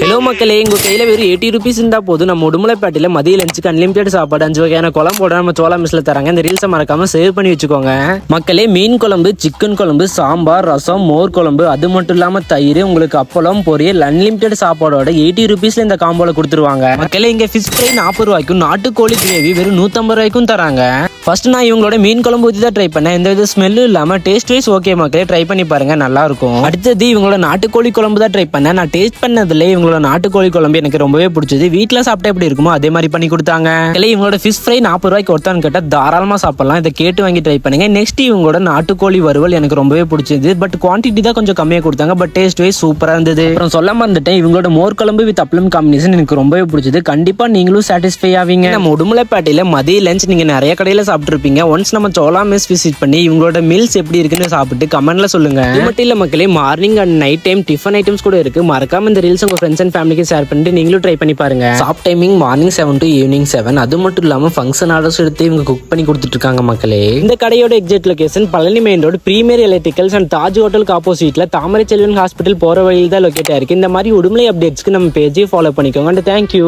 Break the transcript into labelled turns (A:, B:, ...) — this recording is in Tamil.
A: ஹலோ மக்களே எங்கள் கையில் வெறும் எயிட்டி ருபீஸ் இருந்தால் போதும். நம்ம உடுமலைப்பேட்டையில மதிய லஞ்சுக்கு அன்லிமிட்டட் சாப்பாடு அஞ்சு வகையான குழம்போட நம்ம சோளா மிஸ்ல தராங்க இந்த ரீல்ஸை மறக்காம சேவ் பண்ணி வச்சுக்கோங்க. மக்களே மீன் குழம்பு சிக்கன் குழம்பு சாம்பார் ரசம் மோர் குழம்பு அது மட்டும் இல்லாமல் தயிர் உங்களுக்கு அப்பளம் பொரியல் அன்லிமிட்டட் சாப்பாடோட எயிட்டி ருபீஸ்ல இந்த காம்போல கொடுத்துருவாங்க. மக்களே இங்க ஃபிஷ் ஃப்ரை நாற்பது ரூபாய்க்கும் நாட்டுக்கோழி கிரேவி வெறும் நூற்றம்பது ரூபாய்க்கும் தராங்க. ஃபர்ஸ்ட் நான் இவங்களோட மீன் குழம்பு ஊற்றி தான் ட்ரை பண்ணேன். எந்த வித ஸ்மெல்லும் இல்லாமல் டேஸ்ட் வைஸ் ஓகே மக்களே ட்ரை பண்ணி பாருங்க நல்லா இருக்கும். அடுத்தது இவங்களோட நாட்டுக்கோழி குழம்பு தான் ட்ரை பண்ணேன். நான் டேஸ்ட் பண்ணதுல இவங்களோட நாட்டுக்கோழி குழம்பு எனக்கு ரொம்பவே பிடிச்சது. வீட்டில் சாப்பிட்டா எப்படி இருக்குமோ அதே மாதிரி பண்ணி கொடுத்தாங்க. இல்லை இவங்களோட ஃபிஷ் ஃப்ரை நாற்பது ரூபாய்க்கு ஒருத்தான்னு கேட்டால் தாராளமாக சாப்பிடலாம். இதை கேட்டு வாங்கி ட்ரை பண்ணுங்க. நெக்ஸ்ட் இவங்களோட நாட்டுக்கோழி வறுவல் எனக்கு ரொம்பவே பிடிச்சது. பட் குவான்டிட்டி தான் கொஞ்சம் கம்மியாக கொடுத்தாங்க. பட் டேஸ்ட் வைஸ் சூப்பராக இருந்தது. அப்புறம் சொல்ல மறந்துட்டேன். இவங்களோட மோர் குழம்பு வித் அப்பளம் காம்பினேஷன் எனக்கு ரொம்பவே பிடிச்சது. கண்டிப்பாக நீங்களும் சாட்டிஸ்ஃபை ஆவீங்க. நம்ம உடுமலைப்பேட்டையில் மதிய லஞ்ச் நீங்கள் நிறைய கடையில் சாப்பிட்ருப்பீங்க ஒன்ஸ் நம்ம சோலா மெஸ் விசிட் பண்ணி இவங்களோட மீல்ஸ் எப்படி இருக்குன்னு சாப்பிட்டு கமெண்ட்ல சொல்லுங்க. மட்டும் இல்லை மக்களே morning and night time tiffin items கூட இருக்கு. மறக்காம இந்த ரீல்ஸ் உங்க ஃப்ரெண்ட்ஸ் அண்ட் ஃபேமிலிக்கு ஷேர் பண்ணிட்டு நீங்களும் ட்ரை பண்ணி பாருங்க. Shop timing morning seven to evening seven அது மட்டும் இல்லாம ஃபங்க்ஷன் ஆர்டர்ஸ் எடுத்து இவங்க குக் பண்ணி கொடுத்துட்டு இருக்காங்க மக்களே. இந்த கடையோட exact location Palani main road premier electricals and Taj ஹோட்டலுக்கு ஆப்போசிட்ல தாமரை செல்வன் ஹாஸ்பிட்டல் போற வழியில் தான் லொக்கேட் ஆயிருக்கு. இந்த மாதிரி உடுமலை அப்டேட்ஸ்க்கு நம்ம பேஜை ஃபாலோ பண்ணிக்கோங்க அண்ட் தேங்க்யூ